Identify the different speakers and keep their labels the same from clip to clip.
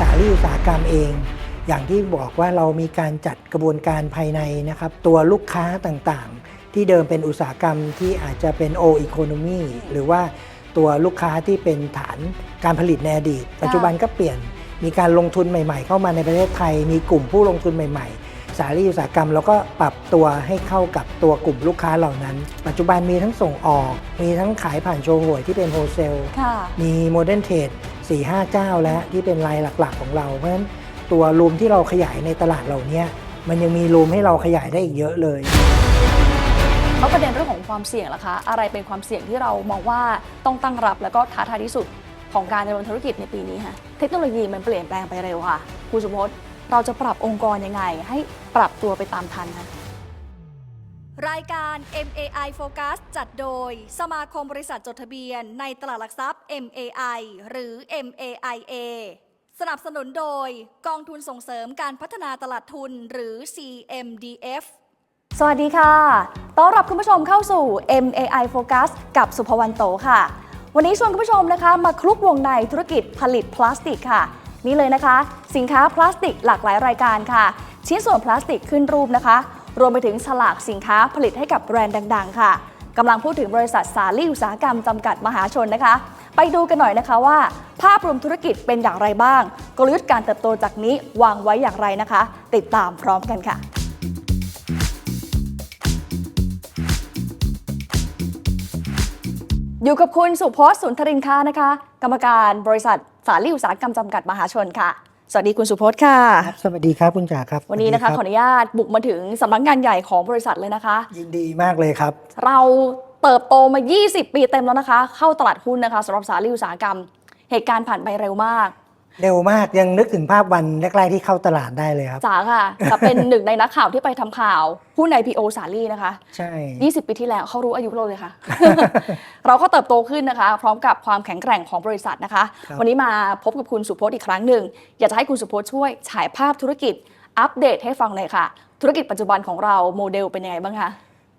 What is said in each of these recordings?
Speaker 1: สาลีอุตสาหกรรมเอง อย่างที่บอกว่าเรามีการจัดกระบวนการภายในนะครับ ตัวลูกค้าต่างๆ ที่เดิมเป็นอุตสาหกรรมที่อาจจะเป็นโออีโคโนมีหรือว่าตัวลูกค้าที่เป็นฐานการผลิตในอดีต ปัจจุบันก็เปลี่ยนมีการลงทุนใหม่ๆ เข้ามาในประเทศไทย มีกลุ่มผู้ลงทุนใหม่ ๆ สาลีอุตสาหกรรมเราก็ปรับตัวให้เข้ากับตัวกลุ่มลูกค้าเหล่านั้น ปัจจุบันมีทั้งส่งออก มีทั้งขายผ่านโชว์หวยที่เป็นโฮเซล
Speaker 2: ค่ะ
Speaker 1: มีโมเดิร์นเทรด 4 5 เจ้าแล้วที่เป็นรายหลักๆของเรา เพราะฉะนั้นตัวรูมที่เราขยายในตลาดเหล่านี้มันยังมีรูมให้เราขยายได้อีกเยอะเลย
Speaker 2: แล้วประเด็นเรื่องของความเสี่ยงล่ะคะ อะไรเป็นความเสี่ยงที่เรามองว่าต้องตั้งรับแล้วก็ท้าทายที่สุดของการดำเนินธุรกิจในปีนี้คะเทคโนโลยีมันเปลี่ยนแปลงไปเร็วค่ะคุณสุพจน์เราจะปรับองค์กรยังไง ให้ปรับตัวไปตามทันคะ
Speaker 3: รายการ MAI Focus จัดโดย สมาคมบริษัทจดทะเบียน ในตลาดหลักทรัพย์ MAI หรือ MAIA สนับสนุนโดยกองทุนส่งเสริมการพัฒนาตลาดทุนหรือ CMDF
Speaker 2: สวัสดีค่ะ ต้อนรับคุณผู้ชมเข้าสู่ MAI Focus กับสุภวรรณโตค่ะ วันนี้ชวนคุณผู้ชมนะคะมาคลุกวงในธุรกิจผลิตพลาสติกค่ะ นี่เลยนะคะ สินค้าพลาสติกหลากหลายรายการค่ะ ชิ้นส่วนพลาสติกขึ้นรูปนะคะ รวมไปถึงฉลากสินค้าผลิตให้กับแบรนด์ดัง ๆ ค่ะกำลังพูดถึงบริษัทสาลี่อุตสาหกรรมจำกัดมหาชนนะคะ ไปดูกันหน่อยนะคะว่า ภาพรวมธุรกิจเป็นอย่างไรบ้าง กลยุทธ์การเติบโตจากนี้วางไว้อย่างไรนะคะ ติดตามพร้อมกันค่ะอยู่กับคุณสุพจน์สุนทรินค้านะคะ กรรมการบริษัทสาลีอุตสาหกรรมจำกัดมหาชนค่ะ สวัสดีคุณสุพจน์ค่ะ
Speaker 1: ครับสวัสดีครับคุณจ๋าครับ
Speaker 2: วันนี้นะคะ
Speaker 1: ส
Speaker 2: ขอ
Speaker 1: วั
Speaker 2: อ
Speaker 1: สดี
Speaker 2: นุญาตบุกมาถึงสำนักงานใหญ่ของบริษัทเลยนะคะ
Speaker 1: ยินดีมากเลยครับ
Speaker 2: เราเติบโตมา 20 ปีเต็มแล้วนะคะ เข้าตลาดหุ้นนะคะสำหรับสาลีอุตสาหกรรม เหตุการณ์ผ่านไปเร็วมาก
Speaker 1: เร็วมากยังนึกถึงภาพวันแรกๆที่เข้าตลาดได้เลยครับ
Speaker 2: จ๋าค่ะแต่เป็นหนึ่งในนักข่าวที่ไปทำข่าวหุ้น IPO สาลีนะคะ
Speaker 1: ใช่
Speaker 2: 20 ปีที่แล้วเขารู้อายุเราเลยค่ะ เราก็เติบโตขึ้นนะคะ พร้อมกับความแข็งแกร่งของบริษัทนะคะ
Speaker 1: ครับ
Speaker 2: วันนี้มาพบกับคุณสุพจน์อีกครั้งหนึ่ง อยากจะให้คุณสุพจน์ช่วยฉายภาพธุรกิจอัปเดตให้ฟังหน่อยค่ะ ธุรกิจปัจจุบันของเราโมเดลเป็นยังไงบ้างคะ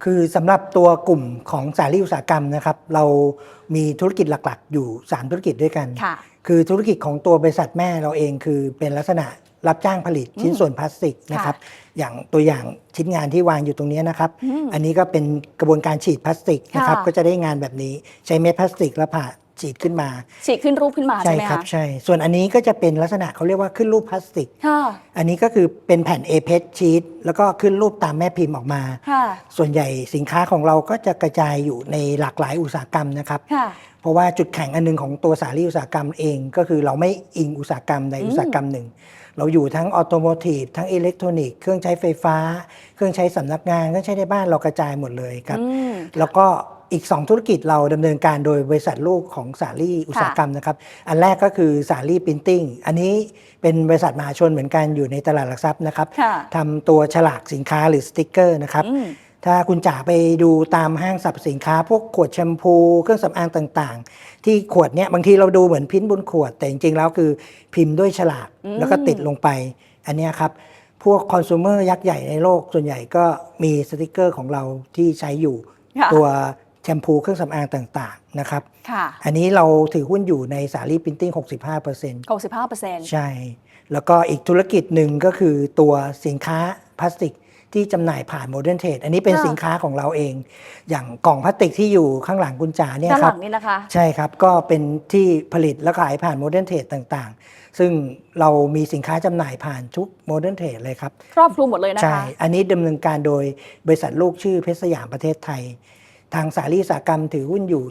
Speaker 1: คือสำหรับตัวกลุ่มของสาลีอุตสาหกรรมนะครับ เรามีธุรกิจหลักๆ อยู่ 3 ธุรกิจด้วยกัน
Speaker 2: ค่ะ
Speaker 1: คือธุรกิจของตัวบริษัทแม่เราเองคือเป็นลักษณะรับจ้างผลิตชิ้นส่วนพลาสติกนะครับ อย่างตัวอย่างชิ้นงานที่วางอยู่ตรงนี้นะครับ
Speaker 2: อืม
Speaker 1: อันนี้ก็เป็นกระบวนการฉีดพลาสติกนะครับ
Speaker 2: ค่ะ
Speaker 1: ก็จะได้งานแบบนี้ใช้เม็ดพลาสติกแล้วผ่า ฉีดขึ้นมา
Speaker 2: ฉีกขึ้นรูปขึ้นมา
Speaker 1: ใช่
Speaker 2: ใช่ไหม
Speaker 1: ครับ
Speaker 2: คะ
Speaker 1: ใช่ ส่วนอันนี้ก็จะเป็นลักษณะเขาเรียกว่าขึ้นรูปพลาสติก
Speaker 2: ค่ะ
Speaker 1: อันนี้ก็คือเป็นแผ่น A เพชชีตแล้วก็ขึ้นรูปตามแม่พิมพ์ออกมา
Speaker 2: ค่ะ
Speaker 1: ส่วนใหญ่สินค้าของเราก็จะกระจายอยู่ในหลากหลายอุตสาหกรรมนะครับ
Speaker 2: ค่ะ
Speaker 1: เพราะว่าจุดแข็งอันหนึงของตัวสาลีอุตสาหกรรมเองก็คือเราไม่อิงอุตสาหกรรมใด
Speaker 2: อืม
Speaker 1: อุตสาหกรรมหนึ่ง เราอยู่ทั้งออโตโมทีฟทั้งอิเล็กทรอนิกส์เครื่องใช้ไฟฟ้า เครื่องใช้สำนักงานเครื่องใช้ในบ้านเรากระจายหมดเลยครับ
Speaker 2: อืม
Speaker 1: แล้วก็ อีก 2 ธุรกิจเราดำเนินการโดยบริษัทลูกของสาลีอุตสาหกรรมนะครับ อันแรกก็คือสาลีพิมพ์ติ้งอันนี้เป็นบริษัทมหาชนเหมือนกันอยู่ในตลาดหลักทรัพย์นะครับ
Speaker 2: ค่ะ
Speaker 1: ทำตัวฉลากสินค้าหรือสติกเกอร์นะครับ
Speaker 2: อืม
Speaker 1: ถ้าคุณจ๋าไปดูตามห้างสรรพสินค้า พวกขวดแชมพู เครื่องสำอางต่างๆ ที่ขวดเนี้ยบางทีเราดูเหมือนพิมพ์บนขวด แต่จริงๆแล้วคือพิมพ์ด้วยฉลาก
Speaker 2: อืม
Speaker 1: แล้วก็ติดลงไป อันเนี้ยครับ พวกคอน sumer ยักษ์ใหญ่ในโลกส่วนใหญ่ก็มีสติกเกอร์ของเราที่ใช้อยู่
Speaker 2: ค่ะ
Speaker 1: ตัว แชมพูเครื่องสำอางต่างๆนะครับ
Speaker 2: ค่ะ
Speaker 1: อันนี้เราถือหุ้นอยู่ในสาลีพิมพ์ติ้ง65%
Speaker 2: 65เปอร์เซ็นต์
Speaker 1: ใช่ แล้วก็อีกธุรกิจหนึ่งก็คือตัวสินค้าพลาสติกที่จำหน่ายผ่านโมเดิร์นเทรดอันนี้เป็น
Speaker 2: ค่ะ
Speaker 1: สินค้าของเราเอง อย่างกล่องพลาสติกที่อยู่ข้างหลังกุญจาเนี่ย
Speaker 2: ด้าน
Speaker 1: ค
Speaker 2: ห
Speaker 1: รั
Speaker 2: ลั
Speaker 1: บ
Speaker 2: งนี่นะคะ
Speaker 1: ใช่ครับ ก็เป็นที่ผลิตและขายผ่านโมเดิร์นเทรดต่างๆ ซึ่งเรามีสินค้าจำหน่ายผ่านทุกโมเดิร์นเทรดเลยครับ
Speaker 2: ครอบคลุมหมดเลยนะ
Speaker 1: ใช่
Speaker 2: คะ
Speaker 1: อันนี้ดำเนินการโดยบริษัทลูกชื่อเพชรสยามประเทศไทย ทางสาลีอุตสาหกรรมถือหุ้นอยู่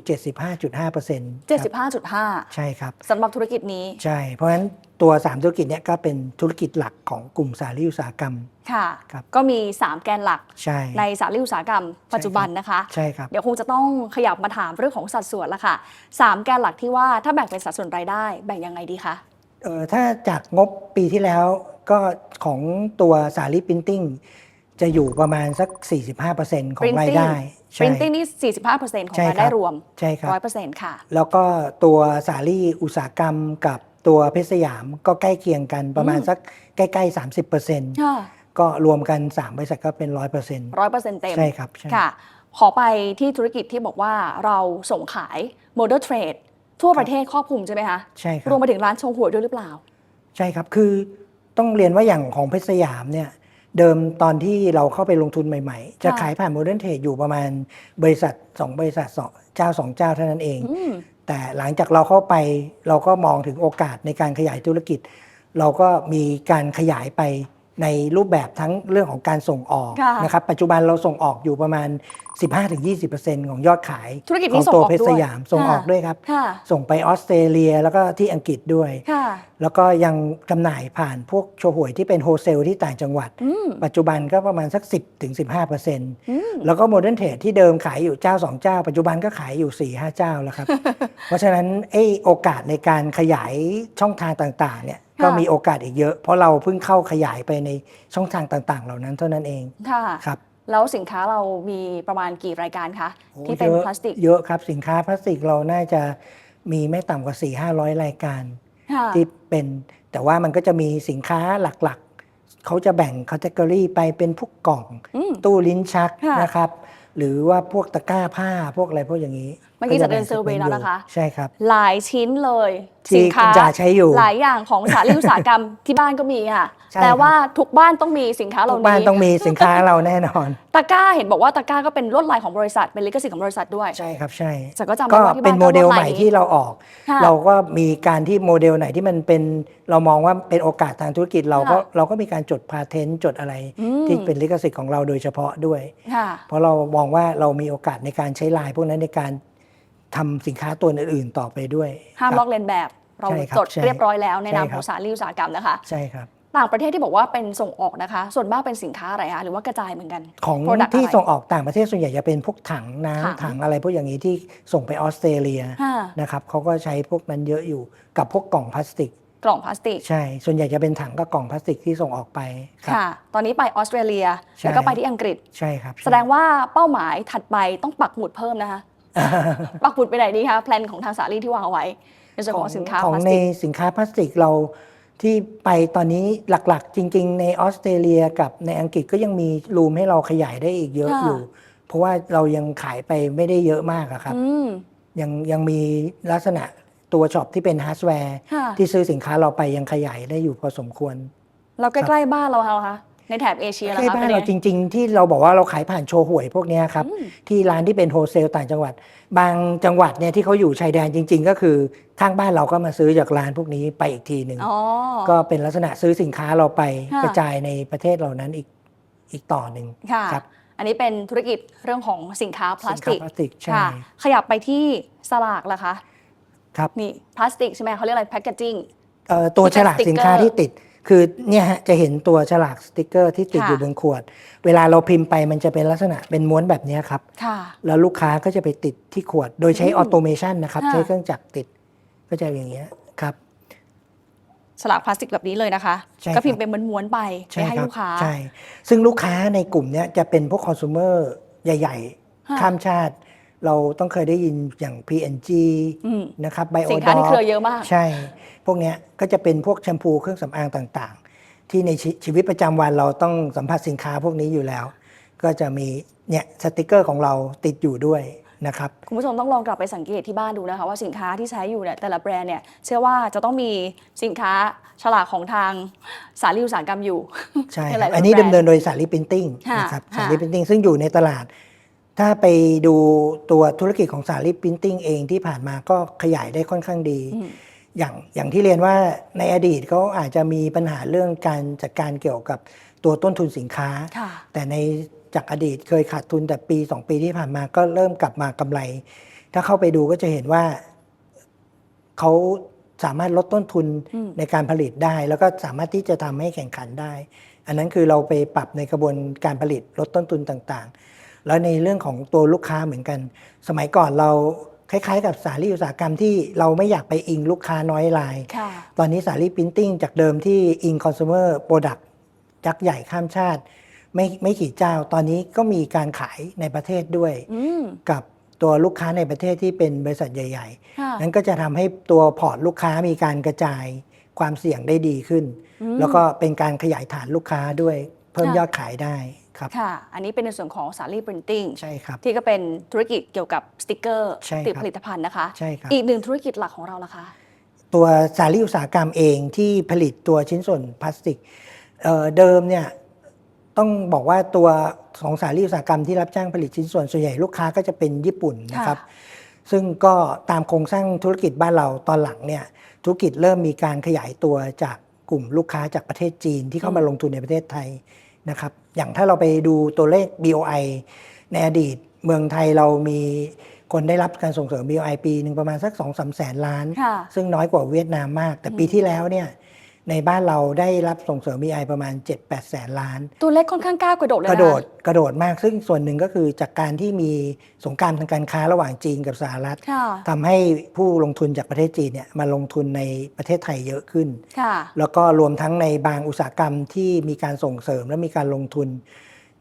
Speaker 1: 75.5%
Speaker 2: 75.5
Speaker 1: ใช่ครับ
Speaker 2: สำหรับธุรกิจนี้
Speaker 1: ใช่ เพราะฉะนั้นตัว 3 ธุรกิจเนี้ยก็เป็นธุรกิจหลักของกลุ่มสาลีอุตสาหกรรม
Speaker 2: ค่ะ
Speaker 1: ครับ
Speaker 2: ก็มี 3 แกนหลัก
Speaker 1: ใช่
Speaker 2: ในสาลีอุตสาหกรรม ปัจจุบันนะคะ
Speaker 1: ใช่ครับ
Speaker 2: เดี๋ยวคงจะต้องขยับมาถามเรื่องของสัดส่วนละค่ะ 3 แกนหลักที่ว่าถ้าแบ่งเป็นสัดส่วนรายได้แบ่งยังไงดีคะ
Speaker 1: เอ่อถ้าจากงบปีที่แล้วก็ของตัวสาลีพิมพ์ติ้งจะอยู่ประมาณสัก 45%ของรายได้ใช่
Speaker 2: Printing นี่ 45%ของ
Speaker 1: ใช่
Speaker 2: รายได้
Speaker 1: ครับ
Speaker 2: รวม
Speaker 1: ใช่ครับ
Speaker 2: 100%ค่ะ
Speaker 1: แล้วก็ตัวสาลีอุตสาหกรรมกับตัวเพชรสยามก็ใกล้เคียงกันประมาณ
Speaker 2: อืม
Speaker 1: สักใกล้ๆ 30%
Speaker 2: ค่ะ
Speaker 1: ก็รวมกัน 3 บริษัทก็เป็น 100%
Speaker 2: 100%เต็ม
Speaker 1: ใช่ครับใช่
Speaker 2: ค่ะ ขอไปที่ธุรกิจที่บอกว่าเราส่งขาย Model Trade ทั่วประเทศครอบคลุมใช่ไหมคะ
Speaker 1: ใช่ครั
Speaker 2: รวม
Speaker 1: บ
Speaker 2: ไปถึงร้านโชว์หวยด้วยหรือเปล่า
Speaker 1: ใช่ครับ คือต้องเรียนว่าอย่างของเพชรสยามเนี่ย เดิมตอนที่เราเข้าไปลงทุนใหม่ๆจะ
Speaker 2: ค่ะ
Speaker 1: ขายผ่านโมเดิร์นเทรดอยู่ประมาณบริษัท 2 บริษัทสองเจ้า 2 เจ้าเท่านั้นเอง
Speaker 2: อืม
Speaker 1: แต่หลังจากเราเข้าไปเราก็มองถึงโอกาสในการขยายธุรกิจ เราก็มีการขยายไป ในรูปแบบทั้งเรื่องของการส่งออก
Speaker 2: ค่ะ
Speaker 1: นะครับปัจจุบันเราส่งออกอยู่ประมาณ 15-20%ของยอดขาย
Speaker 2: ธุรกิจ
Speaker 1: ข
Speaker 2: นี้
Speaker 1: อง
Speaker 2: ส่ง
Speaker 1: ตัว
Speaker 2: ออก
Speaker 1: เพชร
Speaker 2: ด้
Speaker 1: ส
Speaker 2: วย
Speaker 1: ยามส่ง
Speaker 2: ค่ะ
Speaker 1: ออกด้วยครับ
Speaker 2: ค่ะ
Speaker 1: ส่งไปออสเตรเลียแล้วก็ที่อังกฤษด้วย
Speaker 2: ค่ะ
Speaker 1: แล้วก็ยังจำหน่ายผ่านพวกโชห่วยที่เป็นโฮเซลที่ต่างจังหวัด
Speaker 2: อืม
Speaker 1: ปัจจุบันก็ประมาณสัก 10ถึง15
Speaker 2: อืม
Speaker 1: แล้วก็โมเดิร์นเทรดที่เดิมขายอยู่เจ้า 2 เจ้า ปัจจุบันก็ขายอยู่ 4 5 เจ้าแล้วครับ เพราะฉะนั้นไอ้โอกาสในการขยายช่องทางต่างๆเนี่ย ก็มีโอกาสอีกเยอะ เพราะเราเพิ่งเข้าขยายไปในช่องทางต่างๆ เหล่านั้นเท่านั้นเอง
Speaker 2: ค่ะ
Speaker 1: ครับ
Speaker 2: แล้วสินค้าเรามีประมาณกี่รายการคะ
Speaker 1: โอ้
Speaker 2: ที่เป็น
Speaker 1: ยอะ
Speaker 2: พลาสติก
Speaker 1: เยอะครับสินค้าพลาสติกเราน่าจะมีไม่ต่ำกว่า 4 500 รายการ
Speaker 2: ค่ะ
Speaker 1: ที่เป็นแต่ว่ามันก็จะมีสินค้าหลักๆ เขาจะแบ่งค a t e ก o r y ไปเป็นพวกกล่อง
Speaker 2: อืม
Speaker 1: ตู้ลิ้นชัก
Speaker 2: ค่ะ
Speaker 1: นะครับ หรือว่าพวกตะกร้าผ้าพวกอะไรพวกอย่างนี้
Speaker 2: เมื่อกี้
Speaker 1: ก็
Speaker 2: จะเดิน
Speaker 1: แบ่ง
Speaker 2: เซอร์เวย์แล้วนะคะ
Speaker 1: ใช่ครับ
Speaker 2: หลายชิ้นเลย
Speaker 1: ที่
Speaker 2: สินค้า
Speaker 1: คุณจ๋าใช้อยู่
Speaker 2: หลายอย่างของสารีอุตสาหกรรมที่บ้านก็มีค่ะ
Speaker 1: ใช่
Speaker 2: แต่
Speaker 1: ครับ
Speaker 2: ว่าทุกบ้านต้องมีสินค้าเห
Speaker 1: ทุ
Speaker 2: ล่าก
Speaker 1: บ้าน
Speaker 2: นี้
Speaker 1: ต้องมีสินค้าเราแน่นอน
Speaker 2: ตะกร้าเห็นบอกว่าตะกร้าก็เป็นลวดลายของบริษัทเป็นลิขสิทธิ์ของบริษัทด้วย
Speaker 1: ใช่ครับใช่
Speaker 2: แต่ก็จำ
Speaker 1: ก็
Speaker 2: ได้ว่าที่
Speaker 1: เป็น
Speaker 2: บ้าน
Speaker 1: โมเดล
Speaker 2: ก็ลวด
Speaker 1: ให
Speaker 2: ลา
Speaker 1: ม่
Speaker 2: ยนี้
Speaker 1: ที่เราออก
Speaker 2: ค่ะ
Speaker 1: เราก็มีการที่โมเดลไหนที่มันเป็นเรามองว่าเป็นโอกาสทางธุรกิจเราก็
Speaker 2: ค่ะ
Speaker 1: เราก็มีการจดพาเทนต์จดอะไร
Speaker 2: อืม
Speaker 1: ที่เป็นลิขสิทธิ์ของเราโดยเฉพาะด้วย
Speaker 2: ค่ะ
Speaker 1: เพราะเรามองว่าเรามีโอกาสในการใช้ลายพวกนั้นในการ ทำสินค้าตัวอื่นๆต่อไปด้วย
Speaker 2: ห้าม
Speaker 1: ครับ
Speaker 2: ลอกเลียนแบบเรา
Speaker 1: ใช่ครับ
Speaker 2: จด
Speaker 1: ใช่
Speaker 2: เรียบร้อยแล้วในนาม
Speaker 1: ใช่
Speaker 2: ข
Speaker 1: ครั
Speaker 2: อบงสารีอุตสาหกรรมนะคะ
Speaker 1: ใช่ครับ
Speaker 2: ต่างประเทศที่บอกว่าเป็นส่งออกนะคะ ส่วนมากเป็นสินค้าอะไรคะหรือว่ากระจายเหมือนกัน
Speaker 1: ของ
Speaker 2: Product
Speaker 1: ที่
Speaker 2: อะไร
Speaker 1: ส่งออกต่างประเทศส่วนใหญ่จะเป็นพวกถัง
Speaker 2: ถัง
Speaker 1: น้ำถังอะไรพวกอย่างนี้ที่ส่งไปออสเตรเลีย
Speaker 2: ค่ะ
Speaker 1: นะครับเขาก็ใช้พวกนั้นเยอะอยู่กับพวกกล่องพลาสติก
Speaker 2: กล่องพลาสติก
Speaker 1: ใช่ ส่วนใหญ่จะเป็นถังกับกล่องพลาสติกที่ส่งออกไปครับ
Speaker 2: ค่ะ ตอนนี้ไปออสเตรเลีย
Speaker 1: ใช่
Speaker 2: แล้วก็ไปที่อังกฤษ
Speaker 1: ใช่ครับ
Speaker 2: แสดงว่าเป้าหมายถัดไปต้องปักหมุดเพิ่มนะคะ ปักหมุดไปไหนดีคะแพลนของทางสาลีที่วางเอาไว้ในส่วนของสินค้า
Speaker 1: ของ
Speaker 2: พลาส
Speaker 1: ใน
Speaker 2: ติก
Speaker 1: สินค้าพลาสติกเราที่ไปตอนนี้หลักๆ จริง ๆ ในออสเตรเลียกับในอังกฤษก็ยังมีรูมให้เราขยายได้อีกเยอะ
Speaker 2: ค่ะ
Speaker 1: อยู่ เพราะว่าเรายังขายไปไม่ได้เยอะมากอะครับ
Speaker 2: อืม
Speaker 1: ยังยังมีลักษณะตัวช็อปที่เป็นฮาร์ดแวร์
Speaker 2: ค่ะ
Speaker 1: ที่ซื้อสินค้าเราไปยังขยายได้อยู่พอสมควร
Speaker 2: เราใกล้ๆบ้านเราเหรอคะ ในแถบเอเชียเหรอ
Speaker 1: ใกล้
Speaker 2: คะ
Speaker 1: บ้าน
Speaker 2: ป็
Speaker 1: เรา
Speaker 2: ยังไง
Speaker 1: จริง ๆ ที่เราบอกว่าเราขายผ่านโชว์หวยพวกเนี้ยครับ
Speaker 2: อืม
Speaker 1: ที่ร้านที่เป็นโฮเซลต่างจังหวัด บางจังหวัดเนี่ยที่เขาอยู่ชายแดนจริง ๆ ก็คือข้างบ้านเราก็มาซื้อจากร้านพวกนี้ไปอีกทีหนึ่ง
Speaker 2: อ๋อ
Speaker 1: ก็เป็นลักษณะซื้อสินค้าเราไป
Speaker 2: ค่ะ
Speaker 1: กระจายในประเทศเหล่านั้นอีกอีกต่อหนึ่ง
Speaker 2: ค่ะ
Speaker 1: ครับ
Speaker 2: อันนี้เป็นธุรกิจเรื่องของสินค้าพลา
Speaker 1: สิ
Speaker 2: ส
Speaker 1: นค้า
Speaker 2: ติก
Speaker 1: พลาสติกใช่
Speaker 2: ค่ะ ขยับไปที่สลากล่ะคะ
Speaker 1: ครับ
Speaker 2: นี่พลาสติกใช่ไหมเขาเรียกอะไรแพคเกจิ้ง
Speaker 1: เอ่อตัวฉลาก
Speaker 2: ที่เป็น
Speaker 1: สินค้า
Speaker 2: สติ๊
Speaker 1: ที่
Speaker 2: กเกอร์
Speaker 1: ติด คือเนี่ยฮะจะเห็นตัวฉลากสติกเกอร์ที่ติด
Speaker 2: ค่ะ
Speaker 1: อยู่บนขวด เวลาเราพิมพ์ไปมันจะเป็นลักษณะเป็นม้วนแบบเนี้ยครับ
Speaker 2: ค่ะ
Speaker 1: แล้วลูกค้าก็จะไปติดที่ขวด โดยใช้
Speaker 2: อืม
Speaker 1: ออโตเมชันนะครับ
Speaker 2: ค่ะ
Speaker 1: ใช้เครื่องจักรติดก็จะอย่างเงี้ยครับ
Speaker 2: สลากพลาสติกแบบนี้เลยนะคะ
Speaker 1: ใช่ครับ
Speaker 2: ก็พิมพ์เป็นม้วนๆไปไป
Speaker 1: ใช่
Speaker 2: ให้
Speaker 1: ครั
Speaker 2: ลูกค้า
Speaker 4: ใช่ ซึ่งลูกค้าในกลุ่มเนี้ยจะเป็นพวกคอน sumer ใหญ่
Speaker 2: ค่ะ
Speaker 1: ๆข้ามชาติ เราต้องเคยได้ยินอย่าง PNG
Speaker 2: อืม
Speaker 1: นะครับไบโอ
Speaker 2: สินค้าที่เครือเยอะมาก
Speaker 1: ใช่ พวกเนี้ยก็จะเป็นพวกแชมพูเครื่องสำอางต่างๆ ที่ในชีชีวิตประจำวันเราต้องสัมผัสสินค้าพวกนี้อยู่แล้ว ก็จะมีเนี่ยสติกเกอร์ของเราติดอยู่ด้วยนะครับ
Speaker 2: คุณผู้ชมต้องลองกลับไปสังเกตที่บ้านดูนะคะ ว่าสินค้าที่ใช้อยู่เนี่ยแต่ละแบรนด์เนี่ยเชื่อว่าจะต้องมีสินค้าฉลากของทางสารีอุตสาหกรรมอยู่
Speaker 1: ใช่
Speaker 2: ใน
Speaker 1: ค
Speaker 2: หลา
Speaker 1: รับ
Speaker 2: ยๆ
Speaker 1: อันนี้
Speaker 2: แบร
Speaker 1: ดำ
Speaker 2: นด์
Speaker 1: เนินโดยสารีพิมพ์ติ้ง
Speaker 2: ค่ะ
Speaker 1: นะครับ
Speaker 2: ค่ะ
Speaker 1: สารีพิมพ์ติ้งซึ่งอยู่ในตลาด ถ้าไปดูตัวธุรกิจของสารีพิมพ์ติ้งเองที่ผ่านมาก็ขยายได้ค่อนข้างดี
Speaker 2: อืม
Speaker 1: อย่างอย่างที่เรียนว่าในอดีตเขาอาจจะมีปัญหาเรื่องการจัดการเกี่ยวกับตัวต้นทุนสินค้า
Speaker 2: ค่ะ
Speaker 1: แต่ในจากอดีตเคยขาดทุนแต่ปี 2 ปีที่ผ่านมาก็เริ่มกลับมากำไร ถ้าเข้าไปดูก็จะเห็นว่าเขาสามารถลดต้นทุน
Speaker 2: อืม
Speaker 1: ในการผลิตได้ แล้วก็สามารถที่จะทำให้แข่งขันได้ อันนั้นคือเราไปปรับในกระบวนการผลิตลดต้นทุนต่างๆ แล้วในเรื่องของตัวลูกค้าเหมือนกัน สมัยก่อนเราคล้ายๆ กับสารีอุตสาหกรรมที่เราไม่อยากไปอิงลูกค้าน้อยราย
Speaker 2: ค่ะ
Speaker 1: ตอนนี้สารีพิมพ์ติ้งจากเดิมที่อิงคอน sumer product ยักษ์ใหญ่ข้ามชาติ ไม่ไม่กี่เจ้า ตอนนี้ก็มีการขายในประเทศด้วย
Speaker 2: อืม
Speaker 1: กับตัวลูกค้าในประเทศที่เป็นบริษัทใหญ่
Speaker 2: ค่ะ
Speaker 1: ๆนั้นก็จะทำให้ตัวพอร์ตลูกค้ามีการกระจายความเสี่ยงได้ดีขึ้น
Speaker 2: อืม
Speaker 1: แล้วก็เป็นการขยายฐานลูกค้าด้วย เพิ่ม
Speaker 2: ค่ะ
Speaker 1: ยอดขายได้ ครับ
Speaker 2: ค่ะ อันนี้เป็นในส่วนของสารีปรินติ้ง
Speaker 1: ใช่ครับ
Speaker 2: ที่ก็เป็นธุรกิจเกี่ยวกับสติกเกอร์
Speaker 1: ใช่ครับ
Speaker 2: ติดผลิตภัณฑ์นะคะ
Speaker 1: ใช่ครับ
Speaker 2: อีกหนึ่งธุรกิจหลักของเราล่ะคะ
Speaker 1: ตัวสาลีอุตสาหกรรมเองที่ผลิตตัวชิ้นส่วนพลาสติกเอ่อเดิมเนี่ยต้องบอกว่าตัวของสาลีอุตสาหกรรมที่รับจ้างผลิตชิ้นส่วนส่วนใหญ่ลูกค้าก็จะเป็นญี่ปุ่นนะครับซึ่งก็ตามโครงสร้างธุรกิจบ้านเราตอนหลังเนี่ยธุรกิจเริ่มมีการขยายตัวจากกลุ่มลูกค้าจากประเทศจีนที่เข้ามาลงทุนในประเทศไทย นะครับอย่างถ้าเราไปดูตัวเลข BOI ในอดีตเมืองไทยเรามีคนได้รับการส่งเสริม BOI ปีหนึ่งประมาณสัก2 3แสนล้าน
Speaker 2: ค่ะ
Speaker 1: ซึ่งน้อยกว่าเวียดนามมาก แต่ปีที่แล้วเนี่ย ในบ้านเราได้รับส่งเสริม BI ประมาณ 7-8 แสนล้าน
Speaker 2: ตัวเลขค่อนข้างก้าวกระโดดเลย
Speaker 1: ก
Speaker 2: นะ
Speaker 1: ระโดดกระโดดมากซึ่งส่วนหนึ่งก็คือจากการที่มีสงครามทางการค้าระหว่างจีนกับสหรัฐ
Speaker 2: ค่ะ
Speaker 1: ทำให้ผู้ลงทุนจากประเทศจีนเนี่ยมาลงทุนในประเทศไทยเยอะขึ้น
Speaker 2: ค่ะ
Speaker 1: แล้วก็รวมทั้งในบางอุตสาหกรรมที่มีการส่งเสริมและมีการลงทุน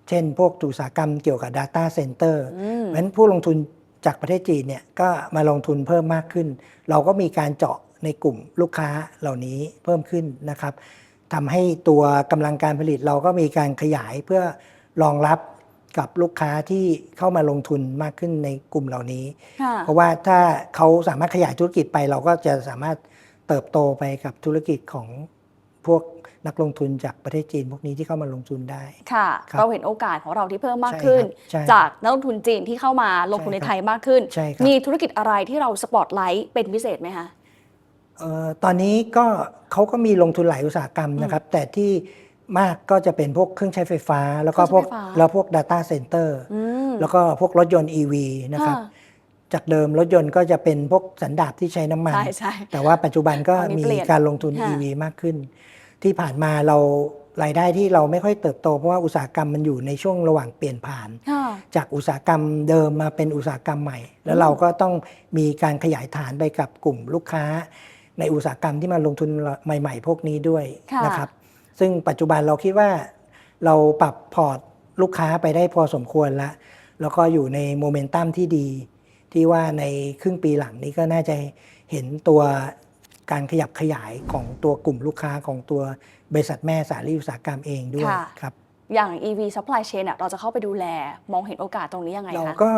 Speaker 1: เช่น พวกอุตสาหกรรมเกี่ยวกับ Data Center
Speaker 2: อืม
Speaker 1: เพราะฉะนั้นผู้ลงทุนจากประเทศจีนเนี่ยก็มาลงทุนเพิ่มมากขึ้น เราก็มีการเจาะ ในกลุ่มลูกค้าเหล่านี้เพิ่มขึ้นนะครับทำให้ตัวกำลังการผลิตเราก็มีการขยายเพื่อรองรับกับลูกค้าที่เข้ามาลงทุนมากขึ้นในกลุ่มเหล่านี้
Speaker 2: ค่ะ
Speaker 1: เพราะว่าถ้าเขาสามารถขยายธุรกิจไป เราก็จะสามารถเติบโตไปกับธุรกิจของพวกนักลงทุนจากประเทศจีนพวกนี้ที่เข้ามาลงทุนได้
Speaker 2: ค่ะ
Speaker 1: ครับ
Speaker 2: เราเห็นโอกาสของเราที่เพิ่มมาก
Speaker 1: ใช่
Speaker 2: ขึ้น
Speaker 1: ครับใช่
Speaker 2: จากนักลงทุนจีนที่เข้ามาลงทุน
Speaker 1: ใช่
Speaker 2: ใน
Speaker 1: ครับ
Speaker 2: ไทยมากขึ้น
Speaker 1: ใช่ครับ
Speaker 2: มีธุรกิจอะไรที่เราสปอตไลท์เป็นพิเศษไหมคะ
Speaker 1: เอ่อ ตอนนี้ก็เขาก็มีลงทุนหลายอุตสาหกรรมนะครับ แต่ที่มากก็จะเป็นพวกเครื่องใช้ไฟฟ้า แล้วก็พวก
Speaker 2: เครื่องใช้ไฟฟ้า
Speaker 1: แล้วพวก Data Center
Speaker 2: อืม
Speaker 1: แล้วก็พวกรถยนต์ EV นะครับ
Speaker 2: ค่ะ
Speaker 1: จากเดิมรถยนต์ก็จะเป็นพวกสันดาปที่ใช้น้ำมัน
Speaker 2: ใช่ใช่
Speaker 1: แต่ว่าปัจจุบันก็
Speaker 2: ตอนนี้
Speaker 1: มี
Speaker 2: เปลี่ยน
Speaker 1: การลงทุน
Speaker 2: ค่ะ
Speaker 1: EV มากขึ้น ที่ผ่านมาเรารายได้ที่เราไม่ค่อยเติบโต เพราะว่าอุตสาหกรรมมันอยู่ในช่วงระหว่างเปลี่ยนผ่าน
Speaker 2: ค่ะ
Speaker 1: จากอุตสาหกรรมเดิมมาเป็นอุตสาหกรรมใหม่ แล้วเราก็ต้องมีการขยายฐานไปกับกลุ่มลูกค้า ในอุตสาหกรรมที่มาลงทุนใหม่ ๆ พวกนี้ด้วย
Speaker 2: ค่ะ
Speaker 1: นะครับ ซึ่งปัจจุบันเราคิดว่าเราปรับพอร์ตลูกค้าไปได้พอสมควรแล้วแล้วก็อยู่ในโมเมนตัมที่ดี ที่ว่าในครึ่งปีหลังนี้ก็น่าจะเห็นตัวการขยับขยายของตัวกลุ่มลูกค้าของตัวบริษัทแม่สาลีอุตสาหกรรมเองด้วย
Speaker 2: ค่ะ
Speaker 1: ครับ
Speaker 2: อย่าง EV supply chain อะเราจะเข้าไปดูแลมองเห็นโอกาสตรงนี้ยังไง
Speaker 1: เรา
Speaker 2: คะ
Speaker 1: ก็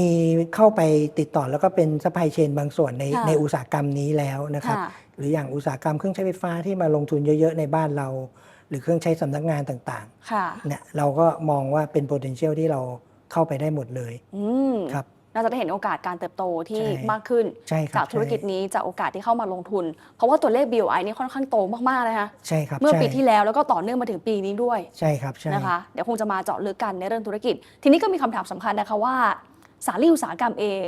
Speaker 1: มีเข้าไปติดต่อแล้วก็เป็นซัพพลายเชนบางส่วนใน
Speaker 2: ค่ะ
Speaker 1: ในอุตสาหกรรมนี้แล้วนะครับ
Speaker 2: ค่ะ
Speaker 1: หรืออย่างอุตสาหกรรมเครื่องใช้ไฟฟ้าที่มาลงทุนเยอะ ๆ ในบ้านเรา หรือเครื่องใช้สำนักงานต่าง
Speaker 2: ค่ะ
Speaker 1: ๆเนี่ยเราก็มองว่าเป็น potential ที่เราเข้าไปได้หมดเลย
Speaker 2: อืม
Speaker 1: ครับ
Speaker 2: น่าจะได้เห็นโอกาสการเติบโตที่
Speaker 1: ใช่
Speaker 2: มากขึ้น
Speaker 1: ใช่ครับ
Speaker 2: จากธุรกิจ
Speaker 1: ใช่
Speaker 2: นี้จากโอกาสที่เข้ามาลงทุน เพราะว่าตัวเลข BOI นี่ค่อนข้างโตมากๆเลยนะคะ
Speaker 1: ใช่ครับ
Speaker 2: เมื่อ
Speaker 1: ใช่
Speaker 2: ปีที่แล้วแล้วก็ต่อเนื่องมาถึงปีนี้ด้วย
Speaker 1: ใช่ครับใช่
Speaker 2: นะคะเดี๋ยวคงจะมาเจาะลึกกันในเรื่องธุรกิจ ทีนี้ก็มีคำถามสำคัญนะคะว่า สาลีอุตสาหกรรมเอง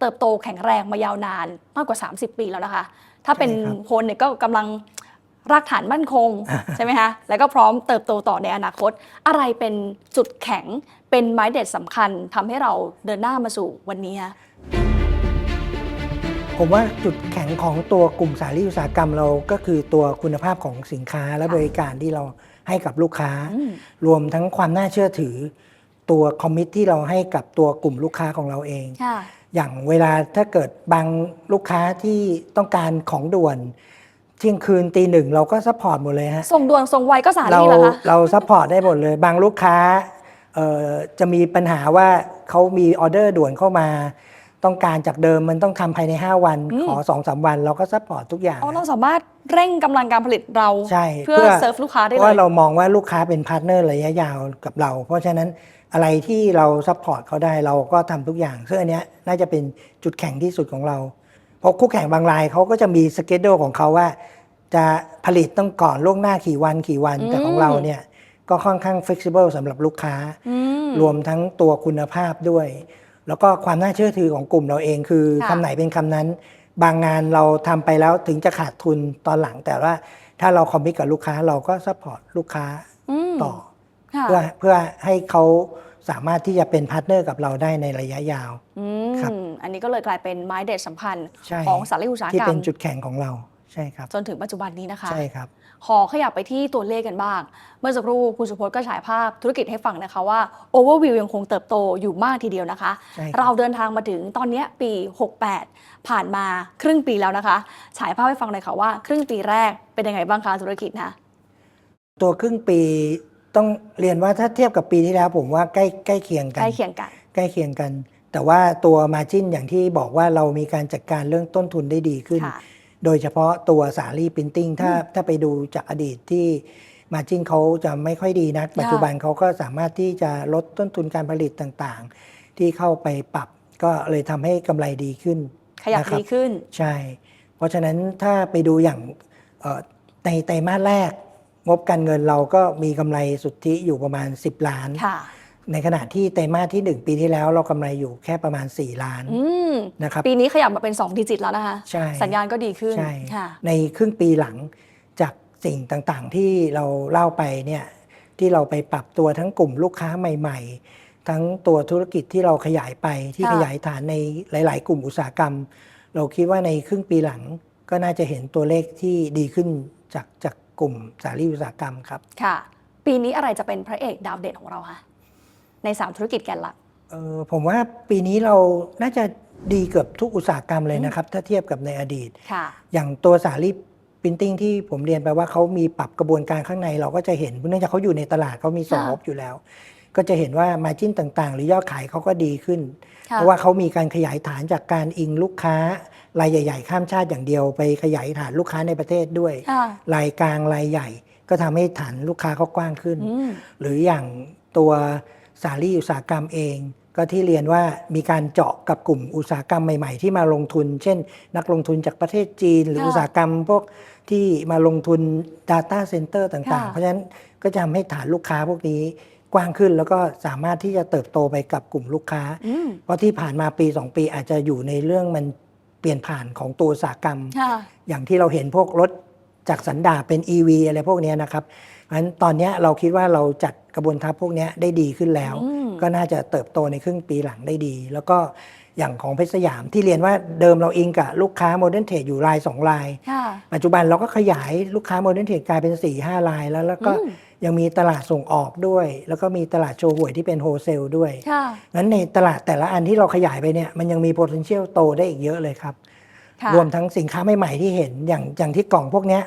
Speaker 2: เติบโตแข็งแรงมายาวนานมากกว่า 30 ปีแล้วนะคะ ถ้าเป็นคนเนี่ยก็กำลังรากฐานมั่นคง ใช่ไหมคะแล้วก็พร้อมเติบโตต่อในอนาคต อะไรเป็นจุดแข็ง เป็นไม้เด็ดสำคัญทำให้เราเดินหน้ามาสู่วันนี้คะ
Speaker 1: ผมว่าจุดแข็งของตัวกลุ่มสาลีอุตสาหกรรมเราก็คือตัวคุณภาพของสินค้าและบริการที่เราให้กับลูกค้า
Speaker 2: อืม
Speaker 1: รวมทั้งความน่าเชื่อถือ ตัวคอมมิตที่เราให้กับตัวกลุ่มลูกค้าของเราเอง
Speaker 2: ค่ะ
Speaker 1: อย่างเวลาถ้าเกิดบางลูกค้าที่ต้องการของด่วนเที่ยงคืนตีหนึ่งเราก็ซัพพอร์ตหมดเลยฮะ
Speaker 2: ส่งด่วนส่งไวก็สา
Speaker 1: เรา
Speaker 2: ลีเหรอคะ
Speaker 1: เราซัพพอร์ตได้หมดเลย บางลูกค้าเอ่อ จะมีปัญหาว่าเขามีออเดอร์ด่วนเข้ามา ต้องการจากเดิมมันต้องทำภายใน 5 วัน
Speaker 2: อืม
Speaker 1: ขอ2อสวัน เราก็ซัพพอร์ตทุกอย่าง
Speaker 2: อ๋อเราสามารถเร่งกำลังการผลิตเรา
Speaker 1: ใช่
Speaker 2: เพื่อเซิร์ฟลูกค้าได้
Speaker 1: เพ
Speaker 2: เล
Speaker 1: ราะ
Speaker 2: ย
Speaker 1: ว่าเรามองว่าลูกค้าเป็นพาร์ทเนอร์ระยะยาวกับเรา เพราะฉะนั้นอะไรที่เราซัพพอร์ตเขาได้เราก็ทำทุกอย่าง ซึ่งอันเนี้ยน่าจะเป็นจุดแข็งที่สุดของเรา เพราะคู่แข่งบางรายเขาก็จะมีสเกจโดของเขาว่า จะผลิตต้องก่อนล่วงหน้ากี่วันกี่วัน แต่ของเราเนี่ย ก็ค่อนข้าง flexible สำหรับลูกค้า
Speaker 2: อืม
Speaker 1: รวมทั้งตัวคุณภาพด้วย แล้วก็ความน่าเชื่อถือของกลุ่มเราเองคือ
Speaker 2: ค่ะ
Speaker 1: คำไหนเป็นคำนั้น บางงานเราทำไปแล้วถึงจะขาดทุนตอนหลัง แต่ว่าถ้าเราคอมมิตกับลูกค้าเราก็ซัพพอร์ตลูกค้า
Speaker 2: อืม
Speaker 1: ต่อ
Speaker 2: ค่ะ
Speaker 1: เพื่อเพื่อให้เขาสามารถที่จะเป็นพาร์ทเนอร์กับเราได้ในระยะยาว
Speaker 2: อื
Speaker 1: ครับ
Speaker 2: มอันนี้ก็เลยกลายเป็นไม้เด็ดสำคัญ
Speaker 1: ใช่
Speaker 2: ของสารีอุตสาห
Speaker 1: ที่
Speaker 2: กรร
Speaker 1: เป็
Speaker 2: ม
Speaker 1: นจุดแข็งของเราใช่ครับ
Speaker 2: จนถึงปัจจุบันนี้นะคะ
Speaker 1: ใช่ครับ
Speaker 2: ขอขยับไปที่ตัวเลขกันบ้าง เมื่อสักครู่คุณสุพจน์ก็ฉายภาพธุรกิจให้ฟังนะคะว่า Overview ยังคงเติบโตอยู่มากทีเดียวนะคะ
Speaker 1: ใช่ครับ
Speaker 2: เราเดินทางมาถึงตอนเนี้ยปี 68 ผ่านมาครึ่งปีแล้วนะคะ ฉายภาพให้ฟังหน่อยค่ะว่า ครึ่งปีแรกเป็นยังไงบ้างคะธุรกิจนะ
Speaker 1: ตัวครึ่งปีต้องเรียนว่าถ้าเทียบกับปีที่แล้วผมว่าใกล้ใกล้เคียงกั
Speaker 2: ใก
Speaker 1: น
Speaker 2: ล้เคียงกัน
Speaker 1: ใกล้เคียงกัน แต่ว่าตัวมาจินอย่างที่บอกว่าเรามีการจัดการเรื่องต้นทุนได้ดีขึ้น
Speaker 2: ค่ะ
Speaker 1: โดยเฉพาะตัวสาลีปรินติ้งถ้าถ้าไปดูจากอดีตที่มาจินเขาจะไม่ค่อยดีนักปัจจุบันเขาก็สามารถที่จะลดต้นทุนการผลิตต่างๆ ที่เข้าไปปรับ ก็เลยทำให้กำไรดีขึ้น
Speaker 2: ขยับ
Speaker 1: นะครั
Speaker 2: ดีขึ้น
Speaker 1: ใช่ เพราะฉะนั้นถ้าไปดูอย่างเอ่อในไตรมาสแรก งบการเงินเราก็มีกำไรสุทธิอยู่ประมาณ 10 ล้าน
Speaker 2: ค่ะ
Speaker 1: ในขณะที่ไตรมาสที่ 1 ปีที่แล้วเรากำไรอยู่แค่ประมาณ 4 ล้าน
Speaker 2: อืม
Speaker 1: นะครับ
Speaker 2: ปีนี้ขยับมาเป็น 2 ดิจิตแล้วนะคะ
Speaker 1: ใช่
Speaker 2: สัญญาณก็ดีขึ้น
Speaker 1: ใช่
Speaker 2: ค่ะ
Speaker 1: ในครึ่งปีหลังจากสิ่งต่างๆที่เราเล่าไปเนี่ยที่เราไปปรับตัวทั้งกลุ่มลูกค้าใหม่ ๆ ทั้งตัวธุรกิจที่เราขยายไปที่
Speaker 2: ค่ะ
Speaker 1: ขยายฐานในหลาย ๆ กลุ่มอุตสาหกรรม เราคิดว่าในครึ่งปีหลังก็น่าจะเห็นตัวเลขที่ดีขึ้นจากจากกลุ่มสารีอุตสาหกรรมครับ
Speaker 2: ค่ะ ปีนี้อะไรจะเป็นพระเอกดาวเด่นของเราคะ ใน 3 ธุรกิจแกนหลัก
Speaker 1: เออผมว่าปีนี้เราน่าจะดีเกือบทุกอุตสาหกรรมเลยนะครับ ถ้าเทียบกับในอดีต
Speaker 2: ค่ะ
Speaker 1: อย่างตัวสาลีปรินติ้งที่ผมเรียนไปว่าเขามีปรับกระบวนการข้างในเราก็จะเห็นเนื่องจากเขาอยู่ในตลาดเขามีส่ง
Speaker 2: ค่ะ
Speaker 1: ออฟอยู่แล้ว ก็จะเห็นว่ามาจิ้นต่างๆ หรือยอดขายเขาก็ดีขึ้น
Speaker 2: ค่ะ
Speaker 1: เพราะว่าเขามีการขยายฐานจากการอิงลูกค้ารายใหญ่ ๆ ข้ามชาติอย่างเดียว ไปขยายฐานลูกค้าในประเทศด้วย
Speaker 2: ค่ะ
Speaker 1: รายกลางรายใหญ่ ก็ทำให้ฐานลูกค้าเขากว้างขึ้น
Speaker 2: อืม
Speaker 1: หรืออย่างตัว สาลีอุตสาหกรรมเอง ก็ที่เรียนว่ามีการเจาะกับกลุ่มอุตสาหกรรมใหม่ ๆ ที่มาลงทุน เช่น นักลงทุนจากประเทศจีน หรือ
Speaker 2: ค่ะ
Speaker 1: อุตสาหกรรมพวกที่มาลงทุน Data Center ต่าง
Speaker 2: ค่ะ
Speaker 1: ๆเพราะฉะนั้นก็จะทำให้ฐานลูกค้าพวกนี้กว้างขึ้นแล้วก็สามารถที่จะเติบโตไปกับกลุ่มลูกค้า
Speaker 2: อืม
Speaker 1: เพราะที่ผ่านมาปี 2 ปีอาจจะอยู่ในเรื่องมันเปลี่ยนผ่านของตัวอุตสาหกรรม
Speaker 2: ค่ะ
Speaker 1: อย่างที่เราเห็นพวกรถจากสันดาปเป็น EV อะไรพวกเนี้ยนะครับ เพราะฉะนั้นตอนเนี้ยเราคิดว่าเราจัดกระบวนทัพพวกเนี้ยได้ดีขึ้นแล้ว
Speaker 2: อืม
Speaker 1: ก็น่าจะเติบโตในครึ่งปีหลังได้ดี แล้วก็อย่างของเพชรสยามที่เรียนว่าเดิมเราอิงกับลูกค้าโมเดิร์นเทรดอยู่รายสองราย
Speaker 2: ค่ะ
Speaker 1: ปัจจุบันเราก็ขยายลูกค้าโมเดิร์นเทรดกลายเป็น4ี่ห้ารายแล้ว แล้วก็
Speaker 2: อืม
Speaker 1: ยังมีตลาดส่งออกด้วย แล้วก็มีตลาดโชว์หวยที่เป็นโฮเซลด้วย
Speaker 2: ค่ะ
Speaker 1: งั้นในตลาดแต่ละอันที่เราขยายไปเนี่ยมันยังมี potential โตได้อีกเยอะเลยครับ
Speaker 2: ค่ะ
Speaker 1: รวมทั้งสินค้าใหม่ๆที่เห็นอย่างอย่างที่กล่องพวกเนี้ย